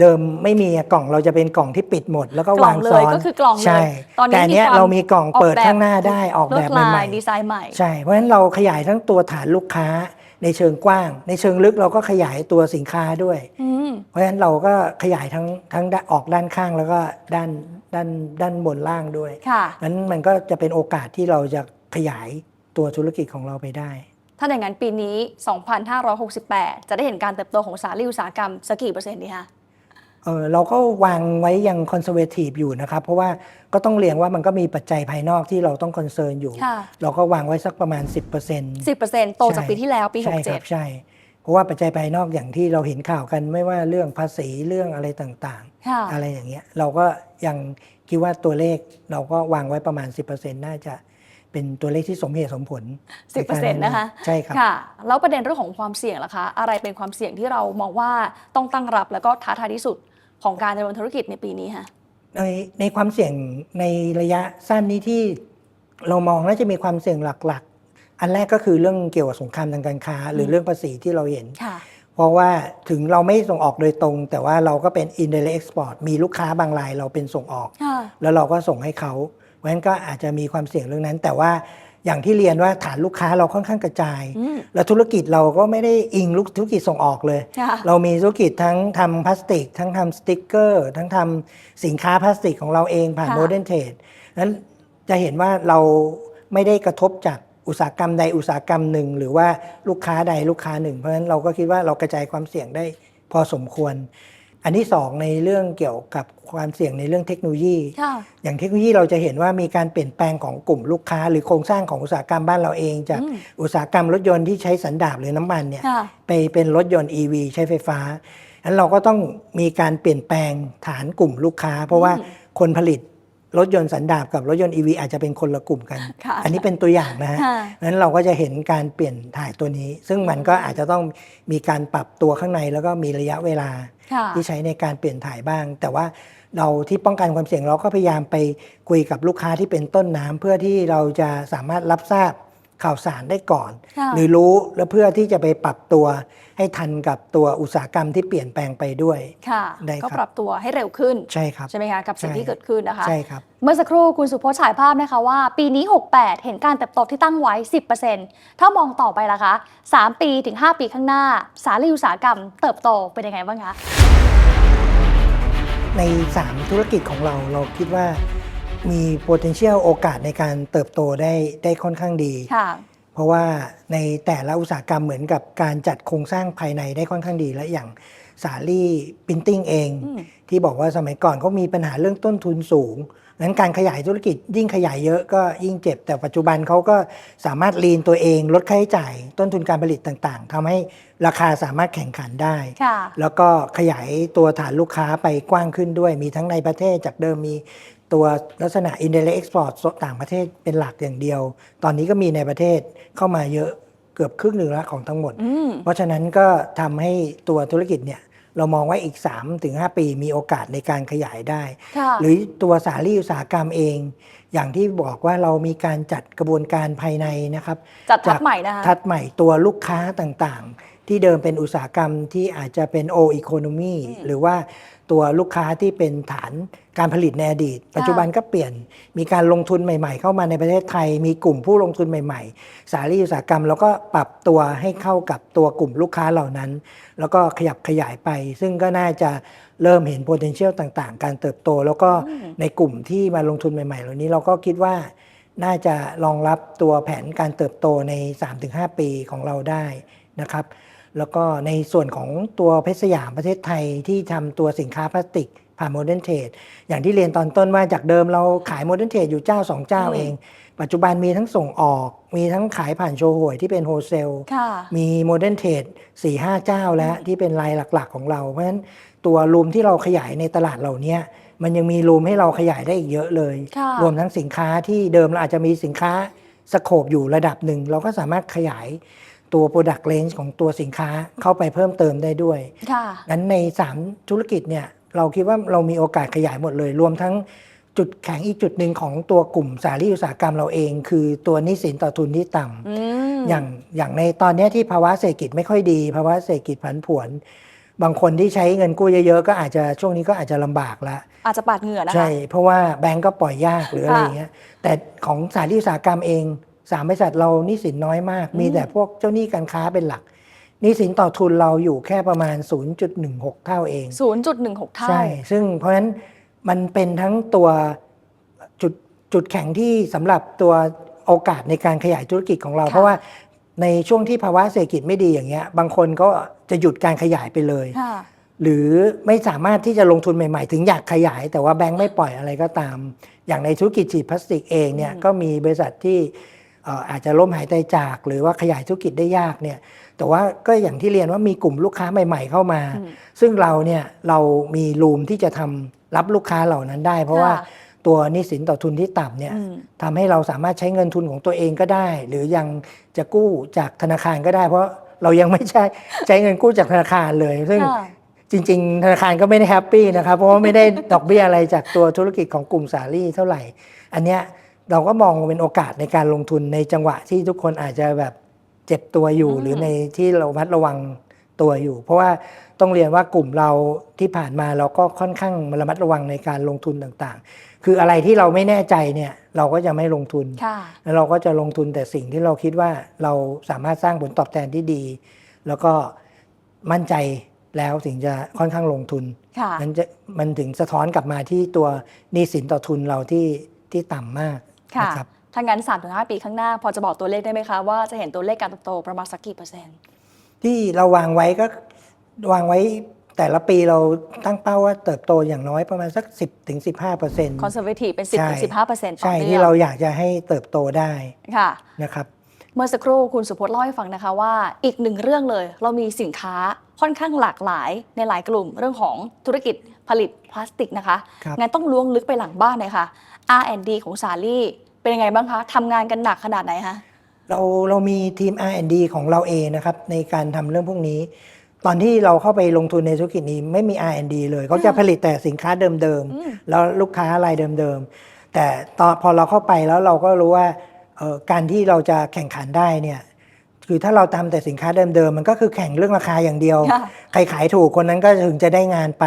Speaker 1: เดิมไม่มีอะกล่องเราจะเป็นกล่องที่ปิดหมด แล้วก็
Speaker 2: กล่
Speaker 1: วา
Speaker 2: อง
Speaker 1: ง
Speaker 2: เล
Speaker 1: ซ้อยน
Speaker 2: ก็คือกล่องเลย
Speaker 1: ใช่
Speaker 2: ตอนนี้
Speaker 1: แต่อันเนี้ย
Speaker 2: มีความ
Speaker 1: เรามีกล่องเปิด
Speaker 2: ออกแบบ
Speaker 1: ข้างหน้าได้ออกแบบ
Speaker 2: ลวด
Speaker 1: ให
Speaker 2: ลาย
Speaker 1: ม่
Speaker 2: ดีไซน์ใหม่
Speaker 1: ๆใช่เพราะฉะนั้นเราขยายทั้งตัวฐานลูกค้าในเชิงกว้าง ในเชิงลึกเราก็ขยายตัวสินค้าด้วย
Speaker 2: อืม
Speaker 1: เพราะฉะนั้นเราก็ขยายทั้งทั้งด้านออกด้านข้างแล้วก็ด้านด้านด้านบนล่างด้วย
Speaker 2: ค่ะ
Speaker 1: นั้นมันก็จะเป็นโอกาสที่เราจะขยายตัวธุรกิจของเราไปได้
Speaker 2: ถ้าอย่างนั้นปีนี้ 2,568 จะได้เห็นการเติบโตของสาลีอุตสาหกรรมสักกี่เปอร์เซ็นต์ดีคะ
Speaker 1: เออเราก็วางไว้ยังคอนเซอร์เวทีฟอยู่นะครับ เพราะว่าก็ต้องเรียงว่ามันก็มีปัจจัยภายนอกที่เราต้องคอนเซิร์นอยู่
Speaker 2: ค่ะ
Speaker 1: เราก็วางไว้สักประมาณ 10%
Speaker 2: 10%โตจากปีที่แล้วปี
Speaker 1: ใช่ครับ
Speaker 2: 67
Speaker 1: ใช่ เพราะว่าปัจจัยภายนอกอย่างที่เราเห็นข่าวกันไม่ว่าเรื่องภาษีเรื่องอะไรต่าง
Speaker 2: ค่ะ
Speaker 1: ๆอะไรอย่างเงี้ยเราก็ยังคิดว่าตัวเลขเราก็วางไว้ประมาณ 10%น่าจะ เป็นตัวเลขที่สมเหตุสมผลในการ
Speaker 2: 10%นะคะ
Speaker 1: ใช่ครับ
Speaker 2: ค่ะแล้วประเด็นเรื่องของความเสี่ยงล่ะคะอะไรเป็นความเสี่ยงที่เรามองว่าต้องตั้งรับแล้วก็ท้าทายที่สุดของการดำเนินธุรกิจในปีนี้คะ
Speaker 1: ในในความเสี่ยงในระยะสั้นนี้ที่เรามองน่าจะมีความเสี่ยงหลักๆ อันแรกก็คือเรื่องเกี่ยวกับสงครามทางการค้า หรือเรื่องภาษีที่เราเห็น
Speaker 2: ค่ะ
Speaker 1: เพราะว่าถึงเราไม่ส่งออกโดยตรง แต่ว่าเราก็เป็น indirect export มีลูกค้าบางรายเราเป็นส่งออก
Speaker 2: ค่ะ
Speaker 1: แล้วเราก็ส่งให้เขาเพ ราะฉะนั้นก็อาจจะมีความเสี่ยงเรื่องนั้น แต่ว่าอย่างที่เรียนว่าฐานลูกค้าเราค่อนข้างกระจาย
Speaker 2: อืม
Speaker 1: แล้วธุรกิจเราก็ไม่ได้อิงลูกธุรกิจส่งออกเลย
Speaker 2: ค่ะ
Speaker 1: เรามีธุรกิจทั้งทำพลาสติก ทั้งทำสติกเกอร์ ทั้งทำสินค้าพลาสติกของเราเองผ่าน
Speaker 2: ค่ะ
Speaker 1: โมเดิร์นเทรดนั้นจะเห็นว่าเราไม่ได้กระทบจากอุตสาหกรรมใดอุตสาหกรรมหนึ่ง หรือว่าลูกค้าใดลูกค้าหนึ่ง เพราะฉะนั้นเราก็คิดว่าเรากระจายความเสี่ยงได้พอสมควร อันที่สองในเรื่องเกี่ยวกับความเสี่ยงในเรื่องเทคโนโลยี
Speaker 2: ค่ะ
Speaker 1: อย่างเทคโนโลยีเราจะเห็นว่ามีการเปลี่ยนแปลงของกลุ่มลูกค้า หรือโครงสร้างของอุตสาหกรรมบ้านเราเอง จาก
Speaker 2: อืม
Speaker 1: อุตสาหกรรมรถยนต์ที่ใช้สันดาปหรือน้ำมันเนี่ย
Speaker 2: ค่ะ
Speaker 1: ไปเป็นรถยนต์ EV ใช้ไฟฟ้าอันเราก็ต้องมีการเปลี่ยนแปลงฐานกลุ่มลูกค้า เพราะว่า
Speaker 2: อืม
Speaker 1: คนผลิตรถยนต์สันดาปกับรถยนต์ EV อาจจะเป็นคนละกลุ่มกัน
Speaker 2: ค่ะ
Speaker 1: อันนี้เป็นตัวอย่างนะฮะ
Speaker 2: ค่ะ
Speaker 1: นั้นเราก็จะเห็นการเปลี่ยนถ่ายตัวนี้ ซึ่งมันก็อาจจะต้องมีการปรับตัวข้างในแล้วก็มีระยะเวลา
Speaker 2: ค่ะ
Speaker 1: ที่ใช้ในการเปลี่ยนถ่ายบ้าง แต่ว่าเราที่ป้องกันความเสี่ยงเราก็พยายามไปคุยกับลูกค้าที่เป็นต้นน้ำเพื่อที่เราจะสามารถรับทราบ ข่าวสารได้ก่อน
Speaker 2: ค่ะ
Speaker 1: หรือรู้แล้วเพื่อที่จะไปปรับตัวให้ทันกับตัวอุตสาหกรรมที่เปลี่ยนแปลงไปด้วย
Speaker 2: ค่ะ
Speaker 1: ได้
Speaker 2: ก็
Speaker 1: ครับ
Speaker 2: ปรับตัวให้เร็วขึ้น
Speaker 1: ใช่ครับ
Speaker 2: ใช่ไหมคะกับสิ่ง
Speaker 1: ใช่
Speaker 2: ที่เกิดขึ้นนะคะ
Speaker 1: ใช่ครับ
Speaker 2: เมื่อสักครู่คุณสุพจน์ฉายภาพนะคะว่า ปีนี้ 68 เห็นการเติบโตที่ตั้งไว้ 10%ถ้ามองต่อไปล่ะคะ 3 ปีถึง 5 ปีข้างหน้า สารีอุตสาหกรรมเติบโตเป็นยังไงบ้างคะ
Speaker 1: ใน 3 ธุรกิจของเราเราคิดว่า มี potential โอกาสในการเติบโตได้ได้ค่อนข้างดี
Speaker 2: ค่ะ
Speaker 1: เพราะว่าในแต่ละอุตสาหกรรมเหมือนกับการจัดโครงสร้างภายในได้ค่อนข้างดี และอย่างสาลี่พิมพ์ติ้งเอง
Speaker 2: อืม
Speaker 1: ที่บอกว่าสมัยก่อนเขามีปัญหาเรื่องต้นทุนสูงนั้นการขยายธุรกิจยิ่งขยายเยอะก็ยิ่งเจ็บ แต่ปัจจุบันเขาก็สามารถลีนตัวเองลดค่าใช้จ่าย ต้นทุนการผลิตต่างๆทำให้ราคาสามารถแข่งขันได้
Speaker 2: ค่ะ
Speaker 1: แล้วก็ขยายตัวฐานลูกค้าไปกว้างขึ้นด้วย มีทั้งในประเทศจากเดิมมี ตัวลักษณะ indirect export ต่างประเทศเป็นหลักอย่างเดียว ตอนนี้ก็มีในประเทศเข้ามาเยอะเกือบครึ่งหนึ่งแล้วของทั้งหมด
Speaker 2: อืม
Speaker 1: เพราะฉะนั้นก็ทำให้ตัวธุรกิจเนี่ยเรามองว่าอีก 3-5 ปีมีโอกาสในการขยายได้
Speaker 2: ค่ะ
Speaker 1: หรือตัวสารีอุตสาหกรรมเอง อย่างที่บอกว่าเรามีการจัดกระบวนการภายในนะครับ
Speaker 2: จัดทัพ
Speaker 1: จาก
Speaker 2: ใหม่นะคะ
Speaker 1: ทัดใหม่ตัวลูกค้าต่างๆ ที่เดิมเป็นอุตสาหกรรมที่อาจจะเป็นโออีโคโนมีหรือว่า ตัวลูกค้าที่เป็นฐานการผลิตในอดีต ปัจจุบันก็เปลี่ยนมีการลงทุนใหม่ ๆ เข้ามาในประเทศไทย มีกลุ่มผู้ลงทุนใหม่ ๆ สารีอุตสาหกรรมแล้วก็ปรับตัวให้เข้ากับตัวกลุ่มลูกค้าเหล่านั้น แล้วก็ขยับขยายไป ซึ่งก็น่าจะเริ่มเห็น potential ต่างๆ การเติบโต แล้วก็ในกลุ่มที่มาลงทุนใหม่ๆ เหล่านี้เราก็คิดว่าน่าจะรองรับตัวแผนการเติบโตใน 3-5 ปีของเราได้นะครับ แล้วก็ในส่วนของตัวเพชรสยามประเทศไทยที่ทำตัวสินค้าพลาสติกผ่านโมเดิร์นเทรดอย่างที่เรียนตอนต้นว่าจากเดิมเราขายโมเดิร์นเทรดอยู่เจ้า 2 เจ้าเอง ปัจจุบันมีทั้งส่งออก มีทั้งขายผ่านโชว์หวยที่เป็นโฮเซล
Speaker 2: ค่ะ
Speaker 1: มีโมเดิร์นเทรดสี่ห้าเจ้าแล้วที่เป็นรายหลักๆของเรา เพราะฉะนั้นตัวรูมที่เราขยายในตลาดเหล่านี้มันยังมีรูมให้เราขยายได้อีกเยอะเลย
Speaker 2: ค่ะ
Speaker 1: รวมทั้งสินค้าที่เดิมเราอาจจะมีสินค้าสโคบอยู่ระดับหนึ่งเราก็สามารถขยาย ตัว Product Range ของตัวสินค้าเข้าไปเพิ่มเติมได้ด้วย
Speaker 2: ค่ะ
Speaker 1: นั้นใน 3 ธุรกิจเนี่ยเราคิดว่าเรามีโอกาสขยายหมดเลย รวมทั้งจุดแข็งอีกจุดหนึ่งของตัวกลุ่มสารีอุตสาหกรรมเราเอง คือตัวหนิสินต่อทุนที่ต่ำ
Speaker 2: อืม
Speaker 1: อย่างอย่างในตอนเนี้ยที่ภาวะเศรษฐกิจไม่ค่อยดี ภาวะเศรษฐกิจผันผวน บางคนที่ใช้เงินกู้เยอะๆ ก็อาจจะช่วงนี้ก็อาจจะลำบากละ
Speaker 2: อาจจะปาดเหงื่อนะคะ
Speaker 1: ใช่ เพราะว่าแบงก์ก็ปล่อยยากหรืออะไร
Speaker 2: ค่ะ
Speaker 1: อย่างเงี้ยแต่ของสารีอุตสาหกรรมเอง สามบริษัทเราหนี่สินน้อยมาก มีแต่พวกเจ้าหนี้การค้าเป็นหลักหนี่สินต่อทุนเราอยู่แค่ประมาณ 0.16 เท่าเอง
Speaker 2: 0.16 เท่า
Speaker 1: ใช่ ซึ่งเพราะฉะนั้นมันเป็นทั้งตัวจุดจุดแข็งที่สำหรับตัวโอกาสในการขยายธุรกิจของเรา
Speaker 2: ค่ะ
Speaker 1: เพราะว่าในช่วงที่ภาวะเศรษฐกิจไม่ดีอย่างเงี้ย บางคนก็จะหยุดการขยายไปเลย
Speaker 2: ค่ะ
Speaker 1: หรือไม่สามารถที่จะลงทุนใหม่ๆ ถึงอยากขยาย แต่ว่าแบงค์ไม่ปล่อยอะไรก็ตาม อย่างในธุรกิจฉีดพลาสติกเองเนี่ยก็มีบริษัทที่เอ่ออาจจะล้มหายตายจาก หรือว่าขยายธุรกิจได้ยากเนี่ยแต่ว่าก็อย่างที่เรียนว่ามีกลุ่มลูกค้าใหม่ ๆ เข้ามา
Speaker 2: อืม
Speaker 1: ซึ่งเราเนี่ยเรามีรูมที่จะทำรับลูกค้าเหล่านั้นได้ เพราะว่า
Speaker 2: ค่ะ
Speaker 1: ตัวหนี้สินต่อทุนที่ต่ำเนี่ย
Speaker 2: อืม
Speaker 1: ทำให้เราสามารถใช้เงินทุนของตัวเองก็ได้ หรือยังจะกู้จากธนาคารก็ได้ เพราะเรายังไม่ใช่ใช้เงินกู้จากธนาคารเลย ซึ่ง
Speaker 2: ค่ะ
Speaker 1: จริง ๆ ธนาคารก็ไม่ได้แฮปปี้นะครับ เพราะว่าไม่ได้ดอกเบี้ยอะไรจากตัวธุรกิจของกลุ่มสาลี่เท่าไหร่ อันเนี้ย เราก็มองเป็นโอกาสในการลงทุนในจังหวะที่ทุกคนอาจจะแบบเจ็บตัวอยู่
Speaker 2: อืม
Speaker 1: หรือในที่เรามัดระวังตัวอยู่ เพราะว่าต้องเรียนว่ากลุ่มเราที่ผ่านมาเราก็ค่อนข้างระมัดระวังในการลงทุนต่างๆ คืออะไรที่เราไม่แน่ใจเนี่ยเราก็จะไม่ลงทุน
Speaker 2: ค่ะ
Speaker 1: แล้วเราก็จะลงทุนแต่สิ่งที่เราคิดว่าเราสามารถสร้างผลตอบแทนที่ดี แล้วก็มั่นใจแล้วถึงจะค่อนข้างลงทุน
Speaker 2: ค่ะ
Speaker 1: มันจะมันถึงสะท้อนกลับมาที่ตัวหนี้สินต่อทุนเราที่ที่ต่ำมาก
Speaker 2: ค่ะ
Speaker 1: นะครับ
Speaker 2: ถ้างั้น3-5 ปีข้างหน้า พอจะบอกตัวเลขได้ไหมคะว่าจะเห็นตัวเลขการเติบโตประมาณสักกี่เปอร์เซ็นต์
Speaker 1: ที่เราวางไว้ก็วางไว้แต่ละปีเราตั้งเป้าว่าเติบโตอย่างน้อยประมาณสัก 10-15%ถึง15เปอร์เซ็นต์
Speaker 2: คอนเซอร์เวทีเป็น
Speaker 1: ใช่
Speaker 2: 10-15เปอร์เซ็นต์ต่อ
Speaker 1: ใช่
Speaker 2: เนื่
Speaker 1: ที่
Speaker 2: อง
Speaker 1: เราอยากจะให้เติบโตได้
Speaker 2: ค่ะ
Speaker 1: นะครับ
Speaker 2: เมื่อสักครู่คุณสุพจน์เล่าให้ฟังนะคะว่าอีกหนึ่งเรื่องเลย เรามีสินค้าค่อนข้างหลากหลายในหลายกลุ่ม เรื่องของธุรกิจผลิตพลาสติกนะคะ
Speaker 1: ครับ
Speaker 2: งั้นต้องล้วงลึกไปหลังบ้านหน่อยค่ะ R&D ของสาลี่ เป็นยังไงบ้างคะทำงานกันหนักขนาดไหนคะ
Speaker 1: เราเรามีทีม R&D ของเราเองนะครับในการทำเรื่องพวกนี้ ตอนที่เราเข้าไปลงทุนในธุรกิจนี้ไม่มี R&D เลยเขาจะผลิตแต่สินค้าเดิม
Speaker 2: อืม
Speaker 1: ๆ แล้วลูกค้ารายเดิมๆ แต่ตอนพอเราเข้าไปแล้วเราก็รู้ว่าเอ่อการที่เราจะแข่งขันได้เนี่ยคือถ้าเราทำแต่สินค้าเดิมๆ มันก็คือแข่งเรื่องราคาอย่างเดียว
Speaker 2: ค่ะ
Speaker 1: ใครขายถูกคนนั้นก็ถึงจะได้งานไป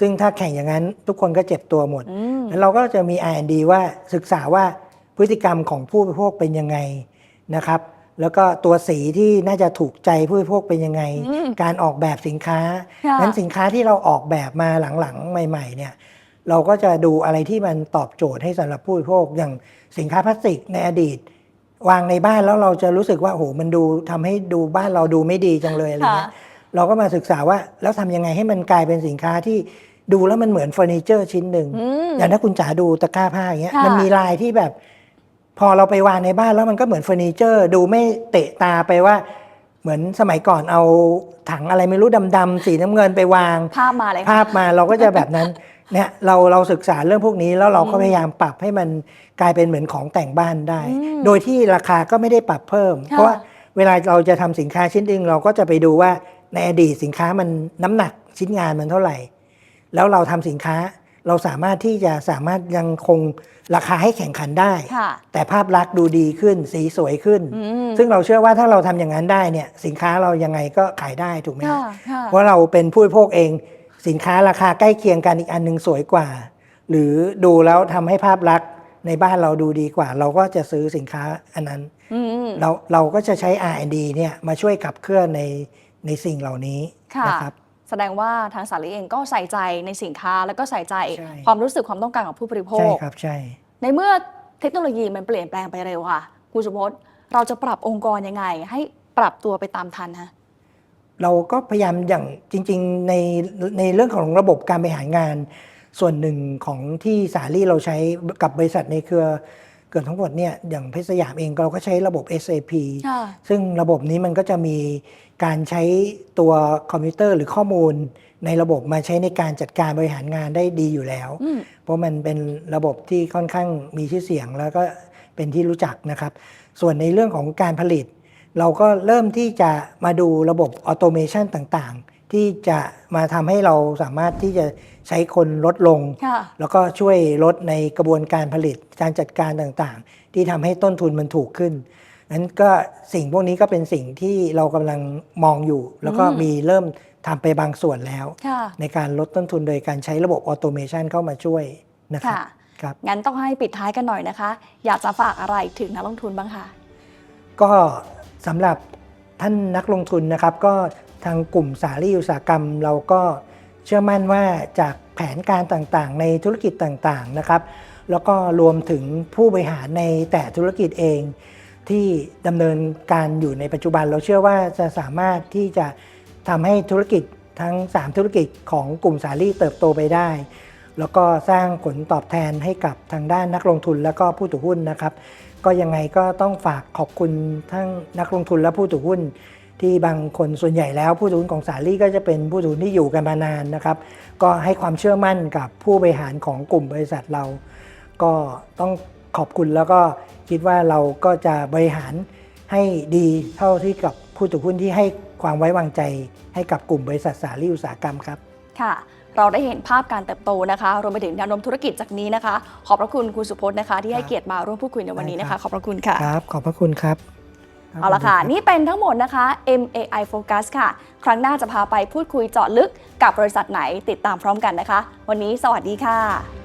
Speaker 1: ซึ่งถ้าแข่งอย่างนั้นทุกคนก็เจ็บตัวหมด
Speaker 2: อืม
Speaker 1: แล้วเราก็จะมี R&D ว่าศึกษาว่า พฤติกรรมของผู้บริโภคเป็นยังไงนะครับ แล้วก็ตัวสีที่น่าจะถูกใจผู้บริโภคเป็นยังไง
Speaker 2: อืม
Speaker 1: การออกแบบสินค้า
Speaker 2: ค่ะ
Speaker 1: นั้นสินค้าที่เราออกแบบมาหลังๆ ใหม่ ๆ เนี่ย เราก็จะดูอะไรที่มันตอบโจทย์ให้สำหรับผู้บริโภคอย่างสินค้าพลาสติกในอดีต วางในบ้านแล้วเราจะรู้สึกว่าโอ้โหมันดูทำให้ดูบ้านเราดูไม่ดีจังเลยอะไรเงี้ย
Speaker 2: ค่ะ
Speaker 1: เราก็มาศึกษาว่าแล้วทำยังไงให้มันกลายเป็นสินค้าที่ดูแล้วมันเหมือนเฟอร์นิเจอร์ชิ้นหนึ่ง
Speaker 2: อืม
Speaker 1: อย่างถ้าคุณจ๋าดูตะกร้าผ้าอย่างเงี้ย
Speaker 2: ค่ะ
Speaker 1: มันมีลายที่แบบ พอเราไปวางในบ้านแล้วมันก็เหมือนเฟอร์นิเจอร์ ดูไม่เตะตาไปว่า เหมือนสมัยก่อนเอาถังอะไรไม่รู้ดำๆสีน้ำเงินไปวาง
Speaker 2: ภาพมาเลยค่ะ
Speaker 1: ภาพมาเราก็จะแบบนั้น เนี่ยเราเราศึกษาเรื่องพวกนี้แล้วเราก็พยายามปรับให้มันกลายเป็นเหมือนของแต่งบ้านได้
Speaker 2: อืม
Speaker 1: โดยที่ราคาก็ไม่ได้ปรับเพิ่ม
Speaker 2: ค่ะ
Speaker 1: เพราะว่าเวลาเราจะทำสินค้าชิ้นหนึ่งเราก็จะไปดูว่าในอดีตสินค้ามันน้ำหนักชิ้นงานมันเท่าไหร่ แล้วเราทำสินค้า เราสามารถที่จะสามารถยังคงราคาให้แข่งขันได้
Speaker 2: ค่ะ
Speaker 1: แต่ภาพลักษณ์ดูดีขึ้นสีสวยขึ้น
Speaker 2: อืม
Speaker 1: ซึ่งเราเชื่อว่าถ้าเราทำอย่างนั้นได้เนี่ยสินค้าเรายังไงก็ขายได้ถูกไหม
Speaker 2: ค่ะ
Speaker 1: ฮะ
Speaker 2: ค่ะ
Speaker 1: เพราะเราเป็นผู้บริโภคเอง สินค้าราคาใกล้เคียงกันอีกอันหนึงสวยกว่า หรือดูแล้วทำให้ภาพลักษณ์ในบ้านเราดูดีกว่า เราก็จะซื้อสินค้าอันนั้น
Speaker 2: อืม
Speaker 1: เราเราก็จะใช้ R&D เนี่ยมาช่วยขับเคลื่อนในในสิ่งเหล่านี้
Speaker 2: ค่ะ
Speaker 1: นะครับ
Speaker 2: แสดงว่าทางสาลีเองก็ใส่ใจในสินค้า แล้วก็ใส่ใจ
Speaker 1: ใช่
Speaker 2: ความรู้สึกความต้องการของผู้บริโภ
Speaker 1: ใช่
Speaker 2: ค
Speaker 1: ครับใช่
Speaker 2: ในเมื่อเทคโนโลยีมันเปลี่ยนแปลงไปเร็วค่ะคุณสุพจน์เราจะปรับองค์กรยังไง ให้ปรับตัวไปตามทันฮะ
Speaker 1: เราก็พยายามอย่างจริง ๆ ในในเรื่องของระบบการบริหารงาน ส่วนหนึ่งของที่สาลี่เราใช้กับบริษัทในเครือเกือบทั้งหมดเนี่ยอย่างเพชรสยามเองเราก็ใช้ระบบ SAP
Speaker 2: ค่ะ
Speaker 1: ซึ่งระบบนี้มันก็จะมี การใช้ตัวคอมพิวเตอร์หรือข้อมูลในระบบมาใช้ในการจัดการบริหารงานได้ดีอยู่แล้ว
Speaker 2: อืม
Speaker 1: เพราะมันเป็นระบบที่ค่อนข้างมีชื่อเสียงแล้วก็เป็นที่รู้จักนะครับ ส่วนในเรื่องของการผลิต เราก็เริ่มที่จะมาดูระบบออโตเมชันต่างๆ ที่จะมาทำให้เราสามารถที่จะใช้คนลดลง
Speaker 2: ค่ะ
Speaker 1: แล้วก็ช่วยลดในกระบวนการผลิตการจัดการต่างๆ ที่ทำให้ต้นทุนมันถูกขึ้น นั้นก็สิ่งพวกนี้ก็เป็นสิ่งที่เรากำลังมองอยู่ แล้วก็
Speaker 2: อืม
Speaker 1: มีเริ่มทำไปบางส่วนแล้ว
Speaker 2: ค่ะ
Speaker 1: ในการลดต้นทุนโดยการใช้ระบบออโตเมชันเข้ามาช่วยนะครับ
Speaker 2: ค่ะ
Speaker 1: ครับ
Speaker 2: งั้นต้องให้ปิดท้ายกันหน่อยนะคะ อยากจะฝากอะไรถึงนักลงทุนบ้างคะ
Speaker 1: ก็สำหรับท่านนักลงทุนนะครับก็ทางกลุ่มสารีอุตสาหกรรม เราก็เชื่อมั่นว่าจากแผนการต่างๆ ในธุรกิจต่างๆนะครับ แล้วก็รวมถึงผู้บริหารในแต่ธุรกิจเอง ที่ดำเนินการอยู่ในปัจจุบันเราเชื่อว่าจะสามารถที่จะทำให้ธุรกิจทั้ง 3 ธุรกิจของกลุ่มสารีเติบโตไปได้ แล้วก็สร้างผลตอบแทนให้กับทางด้านนักลงทุนและก็ผู้ถือหุ้นนะครับ ก็ยังไงก็ต้องฝากขอบคุณทั้งนักลงทุนและผู้ถือหุ้น ที่บางคนส่วนใหญ่แล้วผู้ถือหุ้นของสาลี่ก็จะเป็นผู้ถือหุ้นที่อยู่กันมานานนะครับ ก็ให้ความเชื่อมั่นกับผู้บริหารของกลุ่มบริษัทเรา ก็ต้องขอบคุณแล้วก็ คิดว่าเราก็จะบริหารให้ดีเท่าที่กับผู้ถือหุ้นที่ให้ความไว้วางใจให้กับกลุ่มบริษัทสาลี่อุตสาหกรรมครับ
Speaker 2: ค่ะ เราได้เห็นภาพการเติบโตนะคะ รวมไปถึงแนวโน้มธุรกิจจากนี้นะคะ ขอบพระคุณคุณสุพจน์นะคะ ที่ให้
Speaker 1: ครับ
Speaker 2: เกียรติมาร่วมพูดคุยในวันนี้นะ
Speaker 1: ได้ครั
Speaker 2: คะ
Speaker 1: บ
Speaker 2: ขอบพระคุณค่ะ
Speaker 1: ครับ ขอบพระคุณครับ
Speaker 2: เอาละค่ะ นี่เป็นทั้งหมดนะคะ MAI Focus ค่ะ ครั้งหน้าจะพาไปพูดคุยเจาะลึกกับบริษัทไหนติดตามพร้อมกันนะคะ วันนี้สวัสดีค่ะ